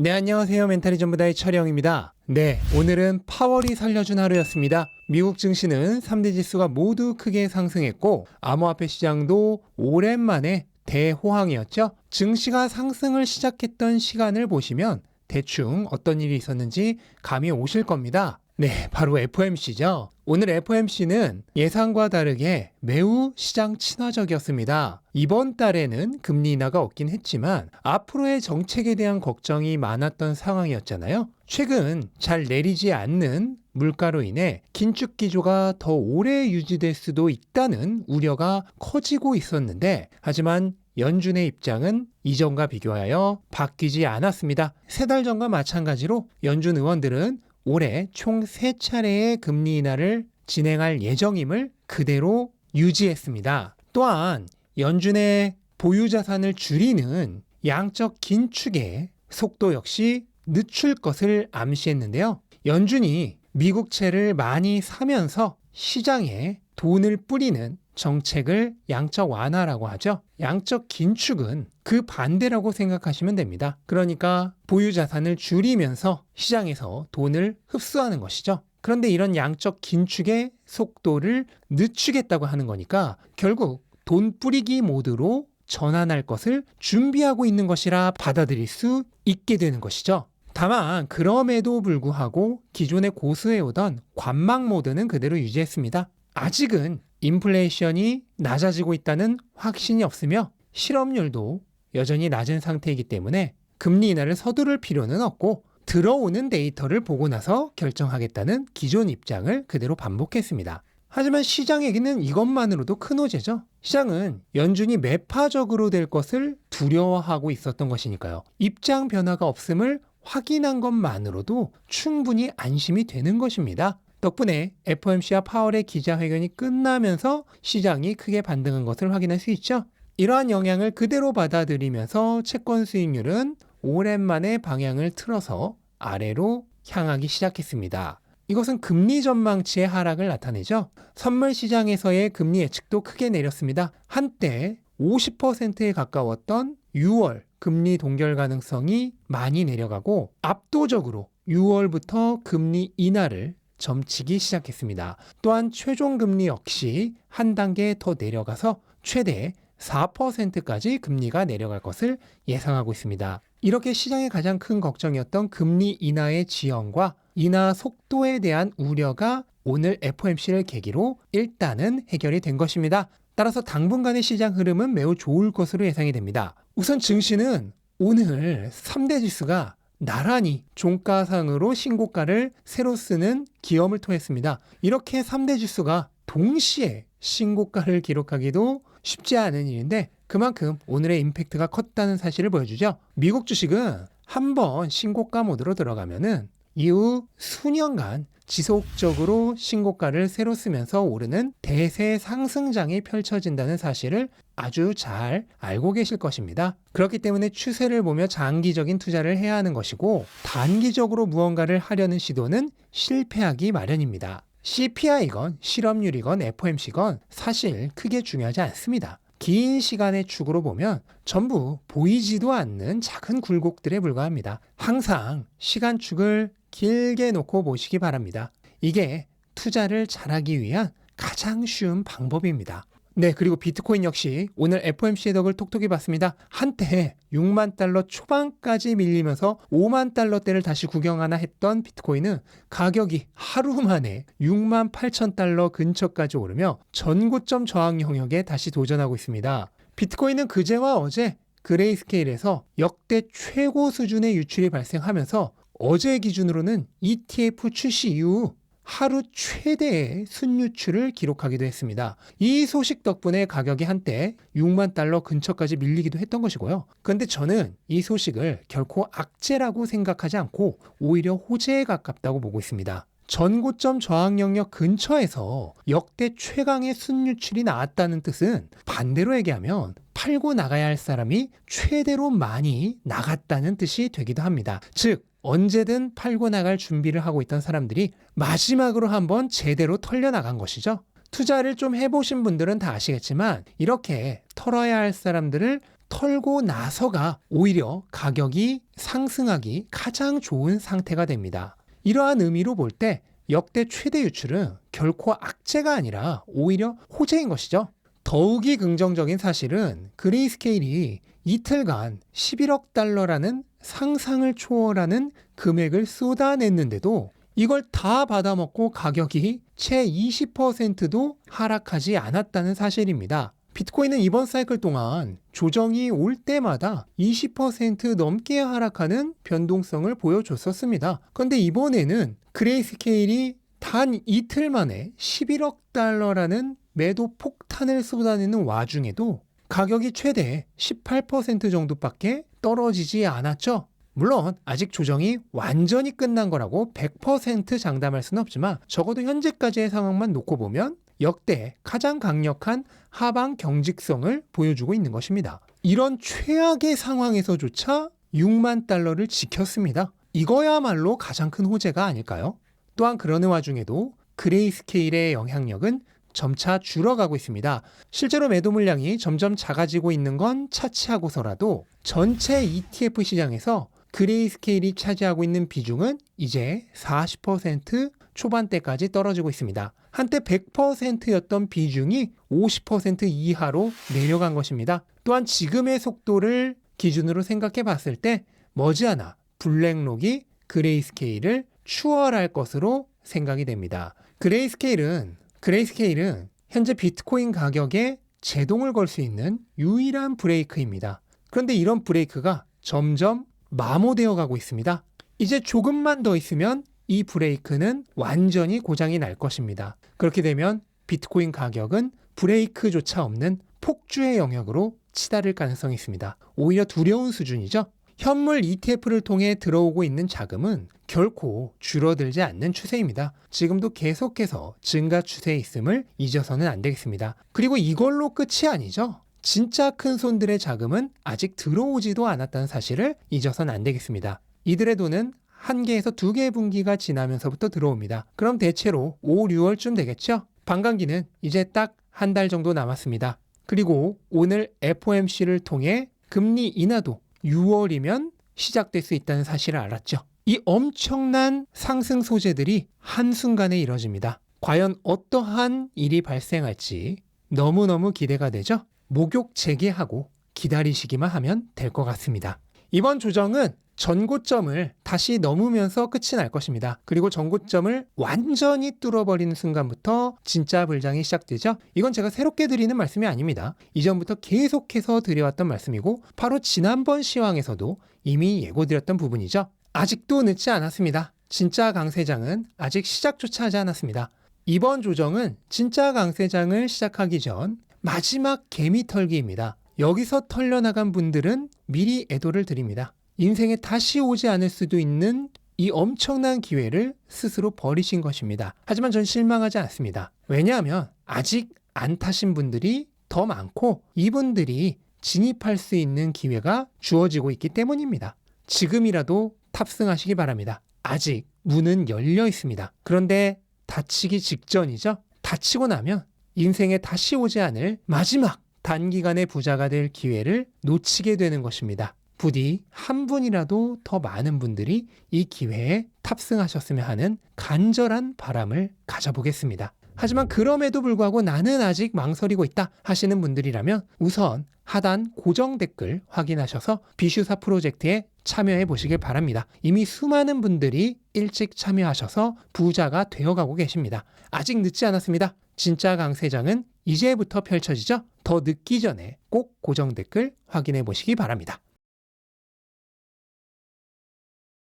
네, 안녕하세요. 멘탈이 전부다의 촬영입니다. 네, 오늘은 파월이 살려준 하루였습니다. 미국 증시는 3대 지수가 모두 크게 상승했고, 암호화폐 시장도 오랜만에 대호황이었죠. 증시가 상승을 시작했던 시간을 보시면 대충 어떤 일이 있었는지 감이 오실 겁니다. 네, 바로 FOMC죠. 오늘 FOMC는 예상과 다르게 매우 시장 친화적이었습니다. 이번 달에는 금리 인하가 없긴 했지만 앞으로의 정책에 대한 걱정이 많았던 상황이었잖아요. 최근 잘 내리지 않는 물가로 인해 긴축 기조가 더 오래 유지될 수도 있다는 우려가 커지고 있었는데 하지만 연준의 입장은 이전과 비교하여 바뀌지 않았습니다. 세 달 전과 마찬가지로 연준 의원들은 올해 총 세차례의 금리 인하를 진행할 예정임을 그대로 유지했습니다. 또한 연준의 보유 자산을 줄이는 양적 긴축의 속도 역시 늦출 것을 암시했는데요. 연준이 미국채를 많이 사면서 시장에 돈을 뿌리는 정책을 양적 완화라고 하죠. 양적 긴축은 그 반대라고 생각하시면 됩니다. 그러니까 보유 자산을 줄이면서 시장에서 돈을 흡수하는 것이죠. 그런데 이런 양적 긴축의 속도를 늦추겠다고 하는 거니까 결국 돈 뿌리기 모드로 전환할 것을 준비하고 있는 것이라 받아들일 수 있게 되는 것이죠. 다만 그럼에도 불구하고 기존에 고수해오던 관망 모드는 그대로 유지했습니다. 아직은 인플레이션이 낮아지고 있다는 확신이 없으며 실업률도 여전히 낮은 상태이기 때문에 금리 인하를 서두를 필요는 없고 들어오는 데이터를 보고 나서 결정하겠다는 기존 입장을 그대로 반복했습니다. 하지만 시장에게는 이것만으로도 큰 호재죠. 시장은 연준이 매파적으로 될 것을 두려워하고 있었던 것이니까요. 입장 변화가 없음을 확인한 것만으로도 충분히 안심이 되는 것입니다. 덕분에 FOMC와 파월의 기자회견이 끝나면서 시장이 크게 반등한 것을 확인할 수 있죠. 이러한 영향을 그대로 받아들이면서 채권 수익률은 오랜만에 방향을 틀어서 아래로 향하기 시작했습니다. 이것은 금리 전망치의 하락을 나타내죠. 선물 시장에서의 금리 예측도 크게 내렸습니다. 한때 50%에 가까웠던 6월 금리 동결 가능성이 많이 내려가고 압도적으로 6월부터 금리 인하를 점치기 시작했습니다. 또한 최종 금리 역시 한 단계 더 내려가서 최대 4%까지 금리가 내려갈 것을 예상하고 있습니다. 이렇게 시장의 가장 큰 걱정이었던 금리 인하의 지연과 인하 속도에 대한 우려가 오늘 FOMC를 계기로 일단은 해결이 된 것입니다. 따라서 당분간의 시장 흐름은 매우 좋을 것으로 예상이 됩니다. 우선 증시는 오늘 3대 지수가 나란히 종가상으로 신고가를 새로 쓰는 기염을 토했습니다. 이렇게 3대 지수가 동시에 신고가를 기록하기도 쉽지 않은 일인데 그만큼 오늘의 임팩트가 컸다는 사실을 보여주죠. 미국 주식은 한번 신고가 모드로 들어가면은 이후 수년간 지속적으로 신고가를 새로 쓰면서 오르는 대세 상승장이 펼쳐진다는 사실을 아주 잘 알고 계실 것입니다. 그렇기 때문에 추세를 보며 장기적인 투자를 해야 하는 것이고 단기적으로 무언가를 하려는 시도는 실패하기 마련입니다. CPI건 실업률이건 FOMC건 사실 크게 중요하지 않습니다. 긴 시간의 축으로 보면 전부 보이지도 않는 작은 굴곡들에 불과합니다. 항상 시간축을 길게 놓고 보시기 바랍니다. 이게 투자를 잘하기 위한 가장 쉬운 방법입니다. 네, 그리고 비트코인 역시 오늘 FOMC의 덕을 톡톡히 봤습니다. 한때 6만 달러 초반까지 밀리면서 5만 달러대를 다시 구경하나 했던 비트코인은 가격이 하루 만에 6만 8천 달러 근처까지 오르며 전고점 저항 영역에 다시 도전하고 있습니다. 비트코인은 그제와 어제 그레이스케일에서 역대 최고 수준의 유출이 발생하면서 어제 기준으로는 ETF 출시 이후 하루 최대의 순유출을 기록하기도 했습니다. 이 소식 덕분에 가격이 한때 6만 달러 근처까지 밀리기도 했던 것이고요. 그런데 저는 이 소식을 결코 악재라고 생각하지 않고 오히려 호재에 가깝다고 보고 있습니다. 전고점 저항 영역 근처에서 역대 최강의 순유출이 나왔다는 뜻은 반대로 얘기하면 팔고 나가야 할 사람이 최대로 많이 나갔다는 뜻이 되기도 합니다. 즉, 언제든 팔고 나갈 준비를 하고 있던 사람들이 마지막으로 한번 제대로 털려 나간 것이죠. 투자를 좀 해보신 분들은 다 아시겠지만 이렇게 털어야 할 사람들을 털고 나서가 오히려 가격이 상승하기 가장 좋은 상태가 됩니다. 이러한 의미로 볼 때 역대 최대 유출은 결코 악재가 아니라 오히려 호재인 것이죠. 더욱이 긍정적인 사실은 그레이스케일이 이틀간 11억 달러라는 상상을 초월하는 금액을 쏟아냈는데도 이걸 다 받아먹고 가격이 채 20%도 하락하지 않았다는 사실입니다. 비트코인은 이번 사이클 동안 조정이 올 때마다 20% 넘게 하락하는 변동성을 보여줬었습니다. 그런데 이번에는 그레이스케일이 단 이틀 만에 11억 달러라는 매도 폭탄을 쏟아내는 와중에도 가격이 최대 18% 정도밖에 떨어지지 않았죠. 물론 아직 조정이 완전히 끝난 거라고 100% 장담할 수는 없지만 적어도 현재까지의 상황만 놓고 보면 역대 가장 강력한 하방 경직성을 보여주고 있는 것입니다. 이런 최악의 상황에서조차 6만 달러를 지켰습니다. 이거야말로 가장 큰 호재가 아닐까요? 또한 그러는 와중에도 그레이스케일의 영향력은 점차 줄어가고 있습니다. 실제로 매도 물량이 점점 작아지고 있는 건 차치하고서라도 전체 ETF 시장에서 그레이스케일이 차지하고 있는 비중은 이제 40% 초반대까지 떨어지고 있습니다. 한때 100%였던 비중이 50% 이하로 내려간 것입니다. 또한 지금의 속도를 기준으로 생각해 봤을 때 머지않아 블랙록이 그레이스케일을 추월할 것으로 생각이 됩니다. 그레이스케일은 그레이스케일은 현재 비트코인 가격에 제동을 걸 수 있는 유일한 브레이크입니다. 그런데 이런 브레이크가 점점 마모되어 가고 있습니다. 이제 조금만 더 있으면 이 브레이크는 완전히 고장이 날 것입니다. 그렇게 되면 비트코인 가격은 브레이크조차 없는 폭주의 영역으로 치달을 가능성이 있습니다. 오히려 두려운 수준이죠. 현물 ETF를 통해 들어오고 있는 자금은 결코 줄어들지 않는 추세입니다. 지금도 계속해서 증가 추세에 있음을 잊어서는 안 되겠습니다. 그리고 이걸로 끝이 아니죠. 진짜 큰 손들의 자금은 아직 들어오지도 않았다는 사실을 잊어서는 안 되겠습니다. 이들의 돈은 한 개에서 두 개의 분기가 지나면서부터 들어옵니다. 그럼 대체로 5, 6월쯤 되겠죠? 반감기는 이제 딱 한 달 정도 남았습니다. 그리고 오늘 FOMC를 통해 금리 인하도 6월이면 시작될 수 있다는 사실을 알았죠. 이 엄청난 상승 소재들이 한순간에 이뤄집니다. 과연 어떠한 일이 발생할지 너무너무 기대가 되죠? 목욕 재개하고 기다리시기만 하면 될 것 같습니다. 이번 조정은 전고점을 다시 넘으면서 끝이 날 것입니다. 그리고 전고점을 완전히 뚫어버리는 순간부터 진짜 불장이 시작되죠. 이건 제가 새롭게 드리는 말씀이 아닙니다. 이전부터 계속해서 드려왔던 말씀이고 바로 지난번 시황에서도 이미 예고드렸던 부분이죠. 아직도 늦지 않았습니다. 진짜 강세장은 아직 시작조차 하지 않았습니다. 이번 조정은 진짜 강세장을 시작하기 전 마지막 개미 털기입니다. 여기서 털려나간 분들은 미리 애도를 드립니다. 인생에 다시 오지 않을 수도 있는 이 엄청난 기회를 스스로 버리신 것입니다. 하지만 전 실망하지 않습니다. 왜냐하면 아직 안 타신 분들이 더 많고 이분들이 진입할 수 있는 기회가 주어지고 있기 때문입니다. 지금이라도 탑승하시기 바랍니다. 아직 문은 열려 있습니다. 그런데 닫히기 직전이죠? 닫히고 나면 인생에 다시 오지 않을 마지막 단기간의 부자가 될 기회를 놓치게 되는 것입니다. 부디 한 분이라도 더 많은 분들이 이 기회에 탑승하셨으면 하는 간절한 바람을 가져보겠습니다. 하지만 그럼에도 불구하고 나는 아직 망설이고 있다 하시는 분들이라면 우선 하단 고정 댓글 확인하셔서 비슈사 프로젝트에 참여해 보시길 바랍니다. 이미 수많은 분들이 일찍 참여하셔서 부자가 되어가고 계십니다. 아직 늦지 않았습니다. 진짜 강세장은 이제부터 펼쳐지죠? 더 늦기 전에 꼭 고정 댓글 확인해 보시기 바랍니다.